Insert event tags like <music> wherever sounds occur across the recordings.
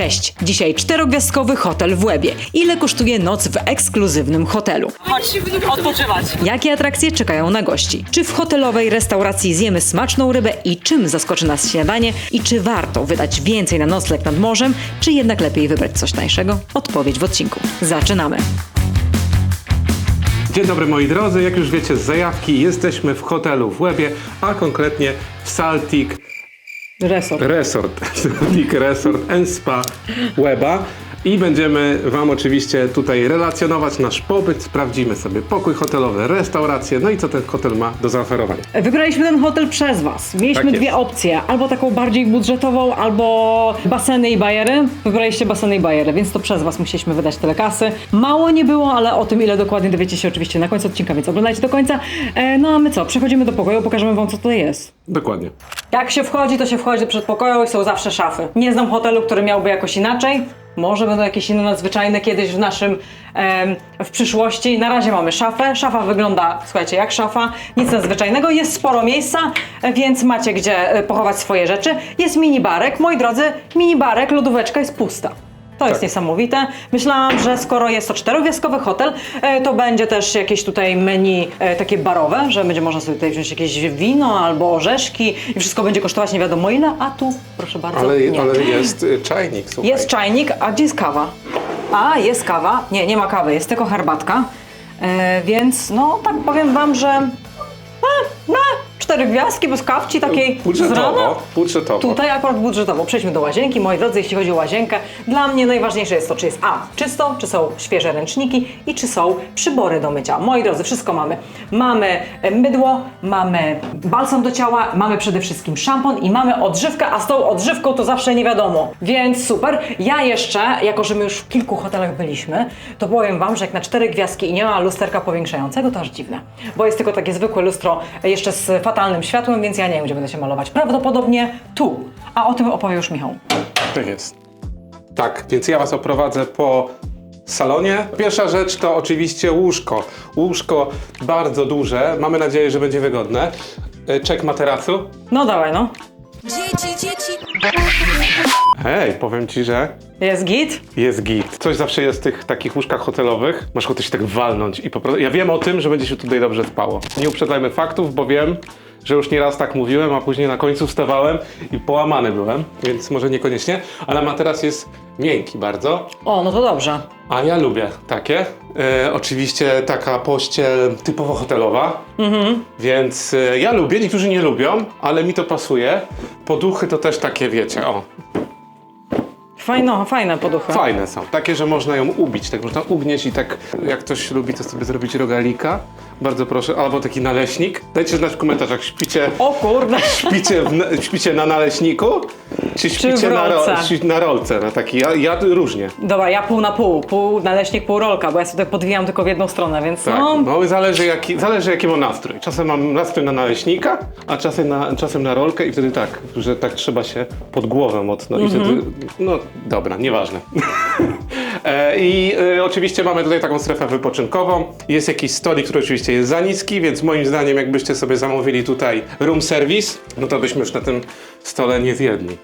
Cześć! Dzisiaj czterogwiazdkowy hotel w Łebie. Ile kosztuje noc w ekskluzywnym hotelu? Chodź odpoczywać. Jakie atrakcje czekają na gości? Czy w hotelowej restauracji zjemy smaczną rybę i czym zaskoczy nas śniadanie? I czy warto wydać więcej na nocleg nad morzem, czy jednak lepiej wybrać coś tańszego? Odpowiedź w odcinku. Zaczynamy! Dzień dobry moi drodzy, jak już wiecie z zajawki, jesteśmy w hotelu w Łebie, a konkretnie w Saltic Resort. Resort, <laughs> Saltic Resort and Spa Łeba. I będziemy Wam oczywiście tutaj relacjonować nasz pobyt, sprawdzimy sobie pokój hotelowy, restaurację, no i co ten hotel ma do zaoferowania. Wybraliśmy ten hotel przez Was. Mieliśmy Tak dwie opcje. Albo taką bardziej budżetową, albo baseny i bajery. Wybraliście baseny i bajery, więc to przez Was musieliśmy wydać tyle kasy. Mało nie było, ale o tym ile dokładnie dowiecie się oczywiście na końcu odcinka, więc oglądajcie do końca. E, no a my co? Przechodzimy do pokoju, pokażemy Wam co tutaj jest. Dokładnie. Jak się wchodzi, to się wchodzi do przedpokoju i są zawsze szafy. Nie znam hotelu, który miałby jakoś inaczej. Może będą jakieś inne nadzwyczajne kiedyś w naszym, em, w przyszłości. Na razie mamy szafę. Szafa wygląda, słuchajcie, jak szafa. Nic nadzwyczajnego. Jest sporo miejsca, więc macie gdzie e, pochować swoje rzeczy. Jest mini barek. Moi drodzy, mini barek, lodóweczka jest pusta. To jest Tak. niesamowite. Myślałam, że skoro jest to czterogwiazdkowy hotel, e, to będzie też jakieś tutaj menu e, takie barowe, że będzie można sobie tutaj wziąć jakieś wino albo orzeszki i wszystko będzie kosztować nie wiadomo ile, a tu proszę bardzo Ale, nie. ale jest y, czajnik, słuchaj. Jest czajnik, a gdzie jest kawa? A, jest kawa. Nie, nie ma kawy, jest tylko herbatka. E, więc no tak powiem wam, że e, no, cztery gwiazdki bez kawci takiej z. Budżetowo, budżetowo. Tutaj akurat budżetowo. Przejdźmy do łazienki. Moi drodzy, jeśli chodzi o łazienkę, dla mnie najważniejsze jest to, czy jest A, czysto, czy są świeże ręczniki i czy są przybory do mycia. Moi drodzy, wszystko mamy. Mamy e, mydło, mamy balsam do ciała, mamy przede wszystkim szampon i mamy odżywkę, a z tą odżywką to zawsze nie wiadomo. Więc super. Ja jeszcze, jako że my już w kilku hotelach byliśmy, to powiem Wam, że jak na cztery gwiazdki i nie ma lusterka powiększającego, to aż dziwne. Bo jest tylko takie zwykłe lustro e, jeszcze z fatalnym światłem, więc ja nie wiem, gdzie będę się malować. Prawdopodobnie tu. A o tym opowie już Michał. Tak jest. Tak, więc ja Was oprowadzę po salonie. Pierwsza rzecz to oczywiście łóżko. Łóżko bardzo duże, mamy nadzieję, że będzie wygodne. Y, Czek materacu. No dawaj, no. Dzieci, dzieci. Hej, powiem Ci, że Jest git? jest git. Coś zawsze jest w tych takich łóżkach hotelowych. Masz ochotę się tak walnąć i po prostu... Ja wiem o tym, że będzie się tutaj dobrze spało. Nie uprzedzajmy faktów, bo wiem, że już nieraz tak mówiłem, a później na końcu wstawałem i połamany byłem, więc może niekoniecznie, ale materac jest miękki bardzo. O, no to dobrze. A ja lubię takie. E, oczywiście taka pościel typowo hotelowa. Więc e, ja lubię, niektórzy nie lubią, ale mi to pasuje. Poduchy to też takie, wiecie, o, Fajno, fajne poduchy. fajne są. Takie, że można ją ubić, tak można ugnieść i tak, jak ktoś lubi, to sobie zrobić rogalika. Bardzo proszę, albo taki naleśnik. Dajcie znać w komentarzach, śpicie, O kurde. śpicie, w, śpicie na naleśniku, czy śpicie w na, rolce? ro, na rolce, na taki, ja, ja różnie. Dobra, ja pół na pół. Pół naleśnik, pół rolka, bo ja sobie tak podwijam tylko w jedną stronę, więc Tak, no... no zależy jaki, zależy jaki mam nastrój. Czasem mam nastrój na naleśnika, a czasem na, czasem na rolkę i wtedy tak, że tak trzeba się pod głowę mocno i Mhm. wtedy, no dobra, nieważne. <laughs> e, I e, oczywiście mamy tutaj taką strefę wypoczynkową. Jest jakiś stolik, który oczywiście jest za niski, więc moim zdaniem jakbyście sobie zamówili tutaj room service, no to byśmy już na tym stole nie zjedli.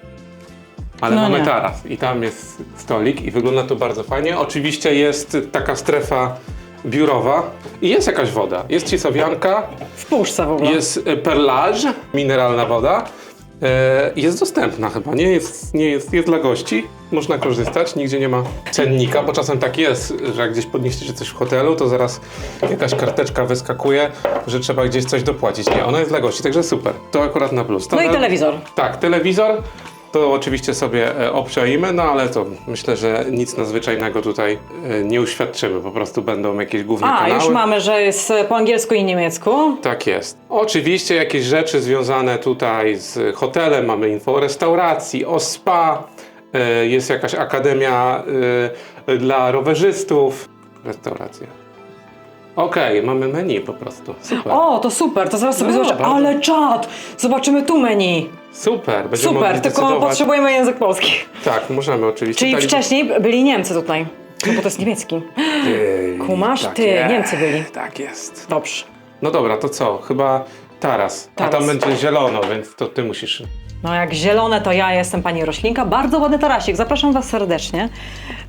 Ale No mamy nie. taras i tam jest stolik i wygląda to bardzo fajnie. Oczywiście jest taka strefa biurowa i jest jakaś woda. Jest cisowianka, W puszce w ogóle. jest e, perlage, mineralna woda. E, Jest dostępna chyba, nie jest, nie jest, jest dla gości, można korzystać, nigdzie nie ma cennika, bo czasem tak jest, że jak gdzieś podniesiecie coś w hotelu, to zaraz jakaś karteczka wyskakuje, że trzeba gdzieś coś dopłacić. Nie, ona jest dla gości, także super. To akurat na plus. To No i na- telewizor. tak, telewizor. To oczywiście sobie e, obczaimy, no ale to myślę, że nic nadzwyczajnego tutaj e, nie uświadczymy. Po prostu będą jakieś główne A, kanały. już mamy, że jest po angielsku i niemiecku. Tak jest. Oczywiście jakieś rzeczy związane tutaj z hotelem, mamy info o restauracji, o spa, e, jest jakaś akademia e, dla rowerzystów. Restauracja. Okej, mamy menu po prostu. Super. O, to super, to zaraz sobie No, zobaczę. bardzo. Ale czad! Zobaczymy tu meni. Super, będziemy Super, mogli tylko decydować. potrzebujemy język polski. Tak, możemy oczywiście. Czyli Dali- wcześniej byli Niemcy tutaj. No bo to jest niemiecki. Ty, Kumasz? tak Ty, jest, Niemcy byli. Tak jest. Dobrze. No dobra, to co? Chyba taras. A Taras. tam będzie zielono, więc to ty musisz No jak zielone to ja jestem pani roślinka. Bardzo ładny tarasik. Zapraszam Was serdecznie.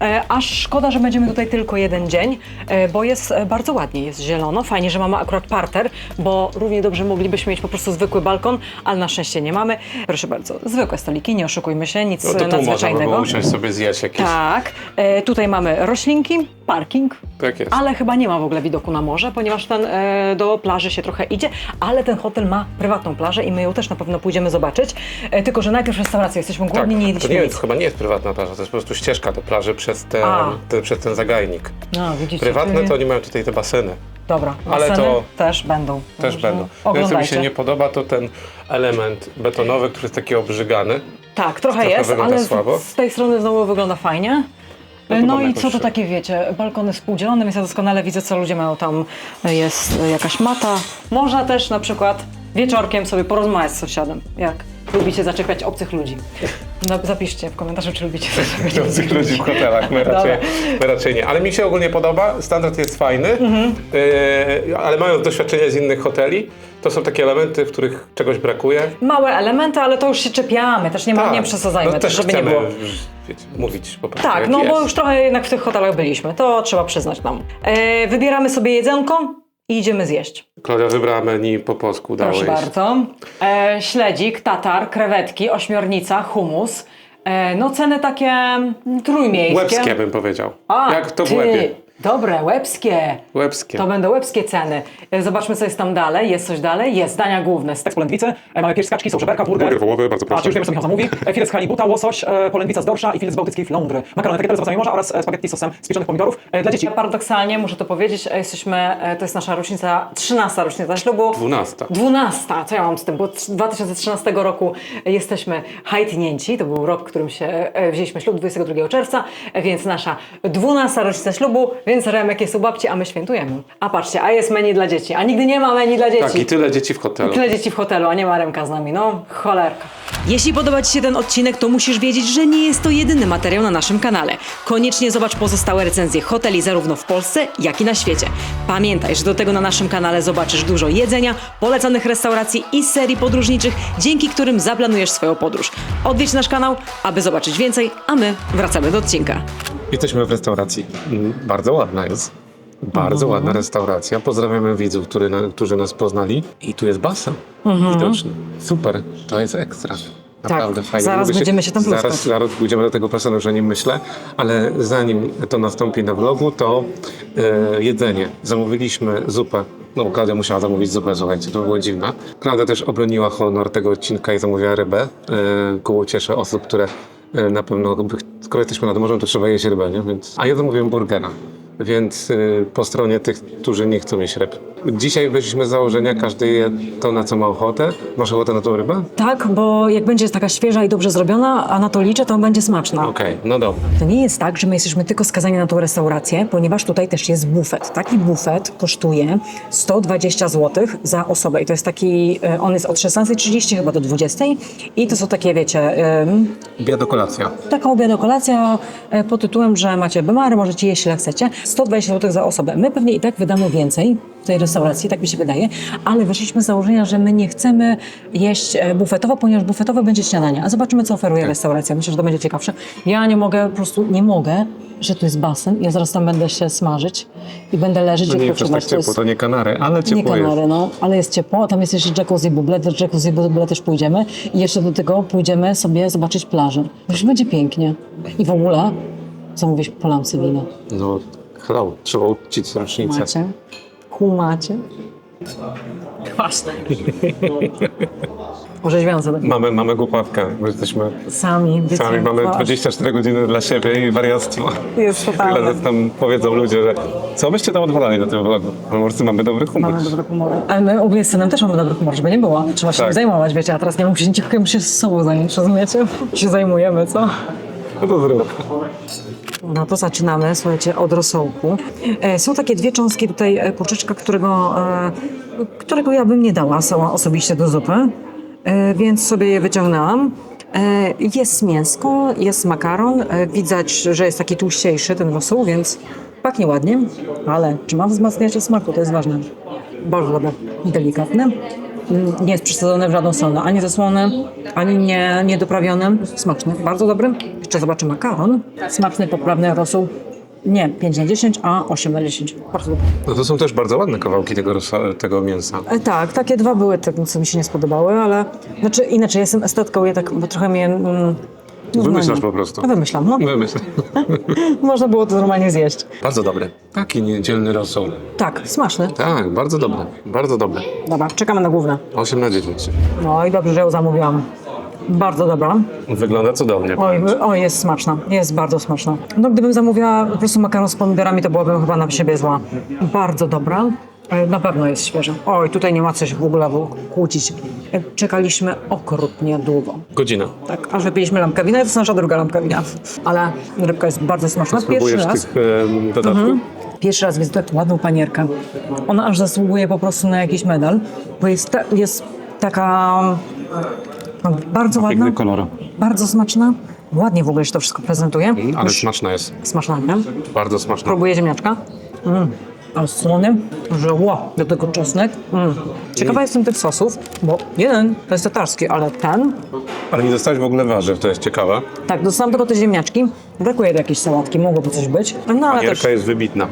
E, aż szkoda, że będziemy tutaj tylko jeden dzień, e, bo jest e, bardzo ładnie, jest zielono. Fajnie, że mamy akurat parter, bo równie dobrze moglibyśmy mieć po prostu zwykły balkon, ale na szczęście nie mamy. Proszę bardzo, zwykłe stoliki, nie oszukujmy się, nic No to tu można by nadzwyczajnego. było usiąść sobie zjeść jakieś. Tak, e, tutaj mamy roślinki, parking, Tak jest. ale chyba nie ma w ogóle widoku na morze, ponieważ ten e, do plaży się trochę idzie, ale ten hotel ma prywatną plażę i my ją też na pewno pójdziemy zobaczyć. E, tylko, że najpierw restauracja, jesteśmy Tak, głodni, nie to jedliśmy nie nic. jest, chyba nie jest prywatna plaża, to jest po prostu ścieżka do plaży przez ten, A. ten, przez ten zagajnik. No, widzicie, Prywatne to oni mają tutaj te baseny. Dobra, ale to- też będą. Też Także będą. To, co mi Oglądajcie. się nie podoba, to ten element betonowy, który jest taki obrzygany. Tak, trochę, Trochę jest, wygląda ale z- słabo. z tej strony znowu wygląda fajnie. No to No mamy i jakoś- co to takie wiecie, balkony współdzielone, więc ja doskonale widzę, co ludzie mają tam. Jest jakaś mata. Można też na przykład wieczorkiem sobie porozmawiać z sąsiadem. Jak lubicie zaczepiać obcych ludzi. No, zapiszcie w komentarzu, czy lubicie <laughs> zaczepiać Obcych ludzi w hotelach, my raczej, my raczej nie. Ale mi się ogólnie podoba, standard jest fajny, Mhm. yy, ale mając doświadczenie z innych hoteli, to są takie elementy, w których czegoś brakuje. Małe elementy, ale to już się czepiamy, też nie, ma, nie przesadzajmy, no też, też żeby nie było. Wiecie, mówić po prostu Tak, no jest. bo już trochę jednak w tych hotelach byliśmy, to trzeba przyznać nam. E, wybieramy sobie jedzonko i idziemy zjeść. Klaudia wybrała menu po polsku, dałeś. Proszę bardzo. E, śledzik, tatar, krewetki, ośmiornica, humus. E, no ceny takie mm, trójmiejskie. Łebskie bym powiedział. A, Jak to w ty, łebie. Dobre, łebskie. Łebskie. To będą łebskie ceny. E, Zobaczmy, co jest tam dalej. Jest coś dalej? Jest, dania główne. z polędwicy, e, mamy pierś z kaczki, są żeberka, burger. Burger wołowy, bardzo A, proszę. czy już wiemy, co Michał zamówi. E, Filet z halibuta, łosoś, e, polędwica z dorsza i filet z bałtyckiej flądry. Makarony tagliatelle z owocami morza oraz spaghetti z sosem z pieczonych pomidorów. E, Dla dzieci Paradoksalnie, muszę to powiedzieć, jesteśmy, e, to jest nasza rocznica, 13 rocznica ślubu. 12. 12, co ja mam z tym, bo z 2013 roku jesteśmy hajtnięci, to był rok, w którym się e, wzięliśmy ślub 22 czerwca, e, więc nasza 12 rocznica ślubu, więc Remek jest u babci, a my świętujemy. A patrzcie, a jest menu dla dzieci, a nigdy nie ma menu dla dzieci. Tak, i tyle dzieci w hotelu. Tyle dzieci w hotelu, a nie ma Remka z nami, no cholerka. Jeśli podoba Ci się ten odcinek, to musisz wiedzieć, że nie jest to jedyny materiał na naszym kanale. Koniecznie zobacz pozostałe recenzje hoteli zarówno w Polsce, jak i na świecie. Pamiętaj, że do tego na naszym kanale zobaczysz dużo jedzenia, polecanych restauracji i serii podróżniczych, dzięki którym zaplanujesz swoją podróż. Odwiedź nasz kanał, aby zobaczyć więcej, a my wracamy do odcinka. Jesteśmy w restauracji. Mm, Bardzo ładna jest. Bardzo Mhm. ładna restauracja. Pozdrawiamy widzów, który, którzy nas poznali. I tu jest basen widoczny. Super, to jest ekstra. Naprawdę fajnie. Mhm. Tak, zaraz Lubię będziemy się tam Zaraz, pluskać. zaraz pójdziemy do tego basenu, że nim myślę, ale zanim to nastąpi na vlogu, to e, jedzenie. Zamówiliśmy zupę. No, Klaudia musiała zamówić zupę, słuchajcie, to było dziwne. Klaudia też obroniła honor tego odcinka i zamówiła rybę. E, koło cieszę osób, które na pewno, skoro jesteśmy nad morzem, to trzeba jeść rybę, nie? Więc, a ja zamówiłem burgera. Więc y, po stronie tych, którzy nie chcą jeść ryb. Dzisiaj wyszliśmy z założenia, każdy je to, na co ma ochotę. Masz ochotę na tą rybę? Tak, bo jak będzie taka świeża i dobrze zrobiona, a na to liczę, to będzie smaczna. Okej, no dobra. To nie jest tak, że my jesteśmy tylko skazani na tą restaurację, ponieważ tutaj też jest bufet. Taki bufet kosztuje 120 zł za osobę i to jest taki, e, on jest od 16.30 chyba do 20.00 i to są takie, wiecie, em, Biada kolacja. taka obiad kolacja e, pod tytułem, że macie bemary, możecie jeść ile chcecie. 120 zł za osobę. My pewnie i tak wydamy więcej tej restauracji, tak mi się wydaje, ale wyszliśmy z założenia, że my nie chcemy jeść e, bufetowo, ponieważ bufetowe będzie śniadanie. A zobaczymy, co oferuje restauracja. Myślę, że to będzie ciekawsze. Ja nie mogę, po prostu nie mogę, że tu jest basen. Ja zaraz tam będę się smażyć i będę leżeć No i nie jest aż tak odpoczywać. To ciepło, jest- to nie Kanary, ale nie ciepło Kanary, jest. no, ale jest ciepło. Tam jest jeszcze jacuzzi buble, do jacuzzi buble też pójdziemy. I jeszcze do tego pójdziemy sobie zobaczyć plażę. Już będzie pięknie. I w ogóle zamówić po lampce wina. No, hello, trzeba uczcić rocznicę. Macie? Kumacie? Kwaśne. Orzeźwiające. tak. Mamy, mamy głupawkę, bo jesteśmy Sami. sami, mamy aż 24 godziny dla siebie i wariactwo. Jest totalne. nas tam powiedzą ludzie, że co byście tam odwalali na tym vlogu? My po prostu mamy dobry humor. Mamy dobry humor. Ale my ogólnie z synem też mamy dobry humor, żeby nie było. Trzeba się Tak. nim zajmować, wiecie, a teraz nie musicie, tylko musicie z sobą zająć, rozumiecie? Się zajmujemy, co? No to zrób. No to zaczynamy, słuchajcie, od rosołku. E, są takie dwie cząstki tutaj e, kurczyczka, którego, e, którego ja bym nie dała sama osobiście do zupy, e, więc sobie je wyciągnęłam. E, jest mięsko, jest makaron, e, widać, że jest taki tłuściejszy ten rosół, więc pachnie ładnie, ale czy ma wzmacniacze smaku, to jest ważne. Bardzo dobre, delikatne. Nie jest przesadzone w żadną stronę. Ani zasłony, ani nie, niedoprawiony. Smaczny, bardzo dobry. Jeszcze zobaczę makaron. Smaczny, poprawny rosół. Nie 5 na 10, a 8 na 10. Bardzo dobry. No to są też bardzo ładne kawałki tego, rosa- tego mięsa. E, tak, takie dwa były te, co mi się nie spodobały, ale znaczy inaczej, jestem estetką, ja tak bo trochę mnie... Mm, no, Wymyślasz no, po prostu. Wymyślam, no. Wymyśl. <laughs> Można było to normalnie zjeść. Bardzo dobry. Taki niedzielny rosół. Tak, smaczny. Tak, bardzo dobry. Bardzo dobry. Dobra, czekamy na główne. 8 na 10. No i dobrze, że ją zamówiłam. Bardzo dobra. Wygląda cudownie. Oj, oj, jest smaczna. Jest bardzo smaczna. No gdybym zamówiła po prostu makaron z pomidorami, to byłabym chyba na siebie zła. Bardzo dobra. E, Na pewno jest świeża. Oj, tutaj nie ma coś w ogóle kłócić. E, Czekaliśmy okrutnie długo. Godzina. Tak, aż wypiliśmy lampkę wina i to jest nasza druga lampka wina. Ale rybka jest bardzo smaczna. Pierwszy raz. tych em, dodatków? Pierwszy raz widzę taką ładną panierkę. Ona aż zasługuje po prostu na jakiś medal, bo jest, ta, jest taka no, bardzo ładna, Piękny kolor. bardzo smaczna. Ładnie w ogóle się to wszystko prezentuje. Ale Już smaczna jest. Smaczna, nie? Bardzo smaczna. Próbuję ziemniaczka. Mm. Ale słony, że ło, do tego czosnek. Mm. Ciekawa jestem tych sosów, bo jeden to jest tatarski, ale ten, Ale nie dostałeś w ogóle warzyw, to jest ciekawe. tak, dostałam tylko te ziemniaczki. Brakuje do jakiejś sałatki, mogłoby coś być. No ale Panierka też jest wybitna.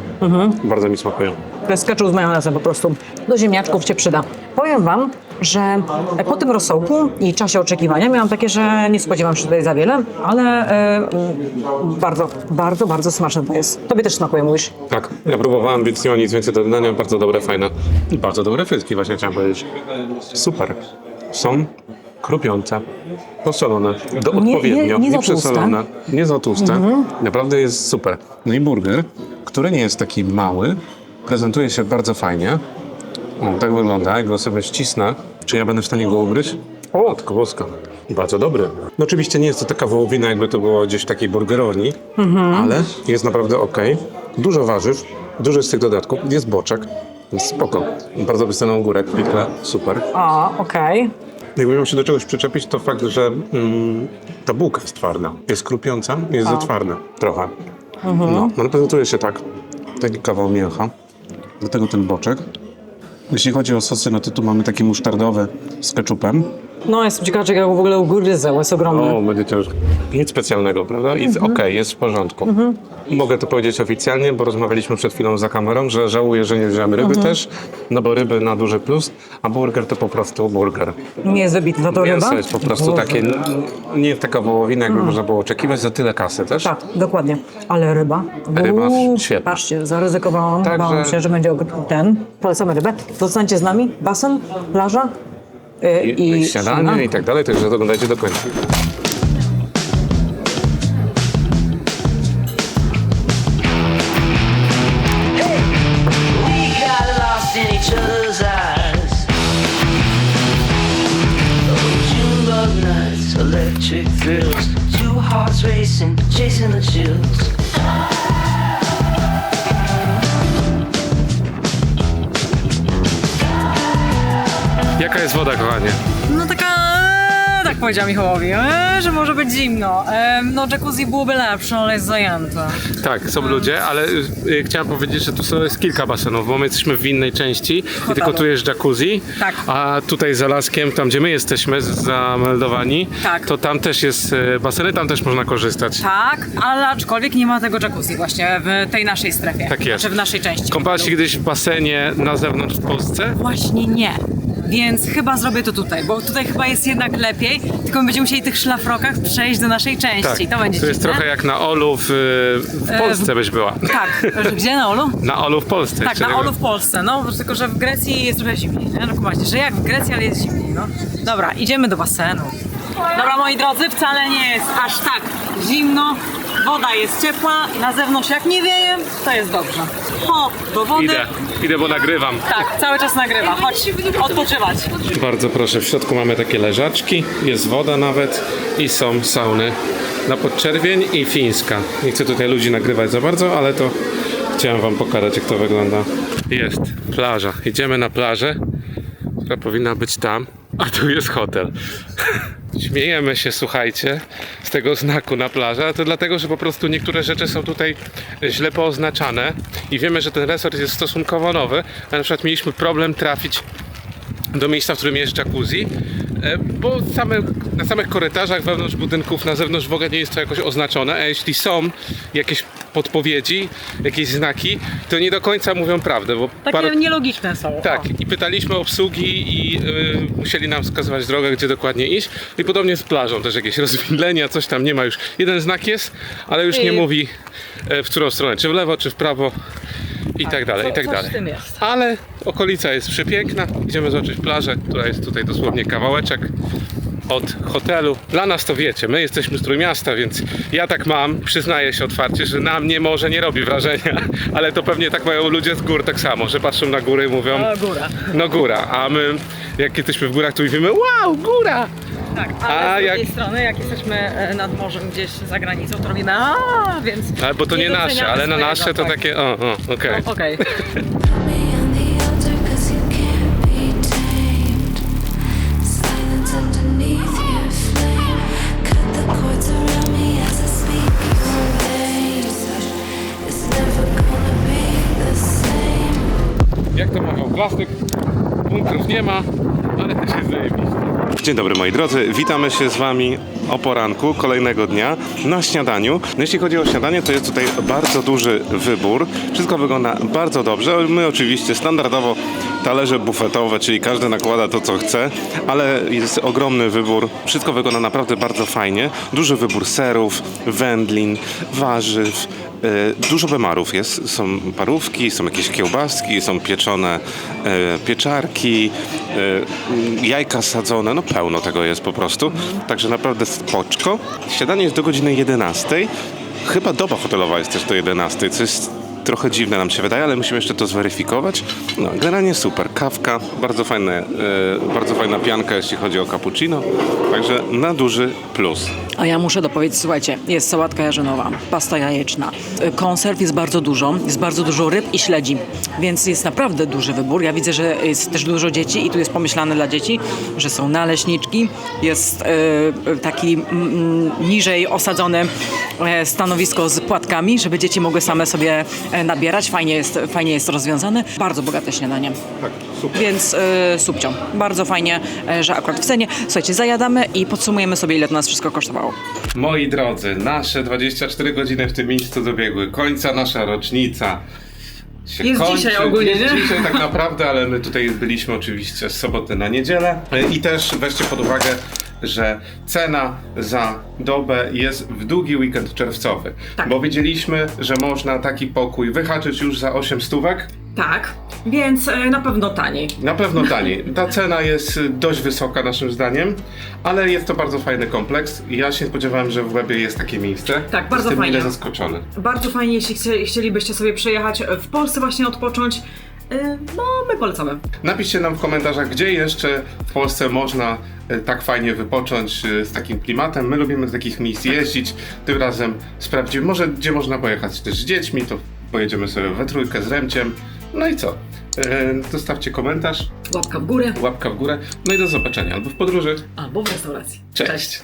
Bardzo mi smakują. To jest ketchup z majonezem po prostu. Do ziemniaczków się przyda. Powiem wam, że po tym rosołku i czasie oczekiwania miałam takie, że nie spodziewam się tutaj za wiele, ale e, bardzo, bardzo, bardzo smaczne to jest. Tobie też smakuje, mówisz? Tak, ja próbowałem, więc nie ma nic więcej do dodania. Bardzo dobre, fajne. I bardzo dobre frytki, właśnie chciałem powiedzieć. Super. Są krupiące, posolone, do Nie- nie- odpowiednio, nie za przesolone, nie za tłuste. Naprawdę jest super. No i burger, który nie jest taki mały, prezentuje się bardzo fajnie. O, tak wygląda, jak go sobie ścisnę. Czy ja będę w stanie go ugryźć? O, tylko boska. Bardzo dobry. No oczywiście nie jest to taka wołowina, jakby to było gdzieś w takiej burgerowni, ale jest naprawdę ok. Dużo warzyw, dużo z tych dodatków. Jest boczek, jest spoko. Bardzo wystaną górek, pikle, super. A, okej. Jakby miał się do czegoś przyczepić, to fakt, że mm, ta bułka jest twarda. Jest krupiąca, jest za twarda trochę. No, ale prezentuje się tak. Taki kawał mięcha. Do tego ten boczek. Jeśli chodzi o sosy, no to tu mamy taki musztardowy z keczupem. No, jestem ciekawa, czy jak w ogóle ugryzę, bo jest ogromny. O, będzie ciężko. Nic specjalnego, prawda? Jest okej, jest w porządku. Mogę to powiedzieć oficjalnie, bo rozmawialiśmy przed chwilą za kamerą, że żałuję, że nie wziąłem ryby też, no bo ryby na duży plus, a burger to po prostu burger. Nie jest wybitny, za to ryba? Mięso jest po prostu Boże. takie, nie jest taka wołowina, jakby można było oczekiwać, za tyle kasy też. Tak, dokładnie. Ale ryba. Ryba Uuu, świetna. Patrzcie, zaryzykowałam. Także- Bałam się, że będzie ogr- ten. Polecamy rybę. Zostańcie z nami. Basen, plaża I, i, i śniadanie i tak dalej, także oglądajcie do końca. Woda, kochanie? No taka, e, tak powiedział Michałowi, e, że może być zimno. E, no jacuzzi byłoby lepsze, ale jest zajęte. Tak, są ludzie, ale y, chciałem powiedzieć, że tu są- jest kilka basenów, bo my jesteśmy w innej części i tylko tu jest jacuzzi, Tak. a tutaj za laskiem, tam gdzie my jesteśmy z- zameldowani, Tak. to tam też jest y, baseny, tam też można korzystać. Tak, ale aczkolwiek nie ma tego jacuzzi właśnie w tej naszej strefie. Tak jest. Znaczy w naszej części. Kąpałeś się kiedyś w basenie na zewnątrz w Polsce? Właśnie nie. Więc chyba zrobię to tutaj, bo tutaj chyba jest jednak lepiej, tylko my będziemy musieli tych szlafrokach przejść do naszej części. To będzie to jest dziwne. trochę jak na Olu w, w Polsce byś była. Tak, gdzie na Olu? Na Olu w Polsce. Tak, jeszcze na Olu w Polsce, no, tylko że w Grecji jest trochę zimniej, nie? No kumacie, że jak w Grecji, ale jest zimniej, no. Dobra, idziemy do basenu. Dobra, moi drodzy, wcale nie jest aż tak zimno, woda jest ciepła, na zewnątrz jak nie wieje, to jest dobrze. Do wody. Idę, idę, bo nagrywam. Tak, cały czas nagrywa, chodź, odpoczywać. Bardzo proszę, w środku mamy takie leżaczki, jest woda nawet i są sauny na podczerwień i fińska. Nie chcę tutaj ludzi nagrywać za bardzo, ale to chciałem wam pokazać jak to wygląda. Jest plaża. Idziemy na plażę, która powinna być tam, a tu jest hotel. <laughs> Śmiejemy się, słuchajcie, z tego znaku na plaży, a to dlatego, że po prostu niektóre rzeczy są tutaj źle pooznaczane i wiemy, że ten resort jest stosunkowo nowy, a na przykład mieliśmy problem trafić do miejsca, w którym jest jacuzzi, bo same, na samych korytarzach wewnątrz budynków, na zewnątrz w ogóle nie jest to jakoś oznaczone, a jeśli są jakieś podpowiedzi, jakieś znaki, to nie do końca mówią prawdę, bo Takie parę- nielogiczne są. tak, O. i pytaliśmy obsługi i y, musieli nam wskazywać drogę, gdzie dokładnie iść. I podobnie z plażą, też jakieś <laughs> rozwidlenia, coś tam nie ma już. Jeden znak jest, ale już nie I- mówi e, w którą stronę, czy w lewo, czy w prawo i tak dalej, co- i tak dalej. Ale okolica jest przepiękna. Idziemy zobaczyć plażę, która jest tutaj dosłownie kawałeczek od hotelu. Dla nas to wiecie, my jesteśmy z Trójmiasta, więc ja tak mam, przyznaję się otwarcie, że na mnie może nie robi wrażenia, <laughs> ale to pewnie tak mają ludzie z gór tak samo, że patrzą na góry i mówią O, góra. no góra, a my jak jesteśmy w górach, to mówimy wow, góra! Tak, ale A z drugiej jak- strony, jak jesteśmy e, nad morzem gdzieś za granicą, to robimy a więc... Ale bo to nie, nasze, doceniamy ale na swojego, nasze to tak. takie o, o, okej. No, Okej. me on the altar cause you can't be tamed. Silence underneath your flame. Cut the cords around me as I speak your name. It's never gonna be the same. Jak to bunkrów nie ma, ale też jest zajebiście. Dzień dobry moi drodzy, witamy się z wami o poranku kolejnego dnia na śniadaniu. No jeśli chodzi o śniadanie, to jest tutaj bardzo duży wybór. Wszystko wygląda bardzo dobrze. My oczywiście standardowo talerze bufetowe, czyli każdy nakłada to co chce, ale jest ogromny wybór. Wszystko wygląda naprawdę bardzo fajnie. Duży wybór serów, wędlin, warzyw, E, Dużo bemarów jest. Są parówki, są jakieś kiełbaski, są pieczone e, pieczarki, e, jajka sadzone, no pełno tego jest po prostu. Także naprawdę spoczko. Śniadanie jest do godziny 11. Chyba doba hotelowa jest też do 11, co jest trochę dziwne nam się wydaje, ale musimy jeszcze to zweryfikować. No, generalnie super. Kawka, bardzo, fajne, e, bardzo fajna pianka, jeśli chodzi o cappuccino. Także na duży plus. A ja muszę dopowiedzieć, słuchajcie, jest sałatka jarzynowa, pasta jajeczna, y, konserw jest bardzo dużo, jest bardzo dużo ryb i śledzi, więc jest naprawdę duży wybór. Ja widzę, że jest też dużo dzieci i tu jest pomyślane dla dzieci, że są naleśniczki, jest y, y, taki mm, niżej osadzone e, stanowisko z płatkami, żeby dzieci mogły same sobie e, nabierać. Fajnie jest, fajnie jest rozwiązane. Bardzo bogate śniadanie. Tak, super. Więc y, subcio. Bardzo fajnie, e, że akurat w cenie. Słuchajcie, zajadamy i podsumujemy sobie, ile to nas wszystko kosztowało. Moi drodzy, nasze 24 godziny w tym miejscu dobiegły końca, nasza rocznica. Się Jest dzisiaj ogólnie, jest nie? dzisiaj tak naprawdę, ale my tutaj byliśmy oczywiście z soboty na niedzielę. I też weźcie pod uwagę, że cena za dobę jest w długi weekend czerwcowy. Tak. Bo wiedzieliśmy, że można taki pokój wyhaczyć już za 8 stówek. Tak, więc e, na pewno taniej. Na pewno taniej. Ta cena jest y, dość wysoka naszym zdaniem, ale jest to bardzo fajny kompleks. Ja się spodziewałem, że w Łebie jest takie miejsce. Tak, bardzo Jestem fajnie. mile zaskoczony. Bardzo fajnie, jeśli chcie, chcielibyście sobie przyjechać w Polsce właśnie odpocząć. e, No, my polecamy. Napiszcie nam w komentarzach, gdzie jeszcze w Polsce można e, tak fajnie wypocząć e, z takim klimatem. My lubimy do takich miejsc jeździć. Tym razem sprawdzimy, może gdzie można pojechać też z dziećmi, to pojedziemy sobie we trójkę z Remciem. No i co? E, Zostawcie komentarz, Łapka w górę łapka w górę. No i do zobaczenia albo w podróży. albo w restauracji. Cześć.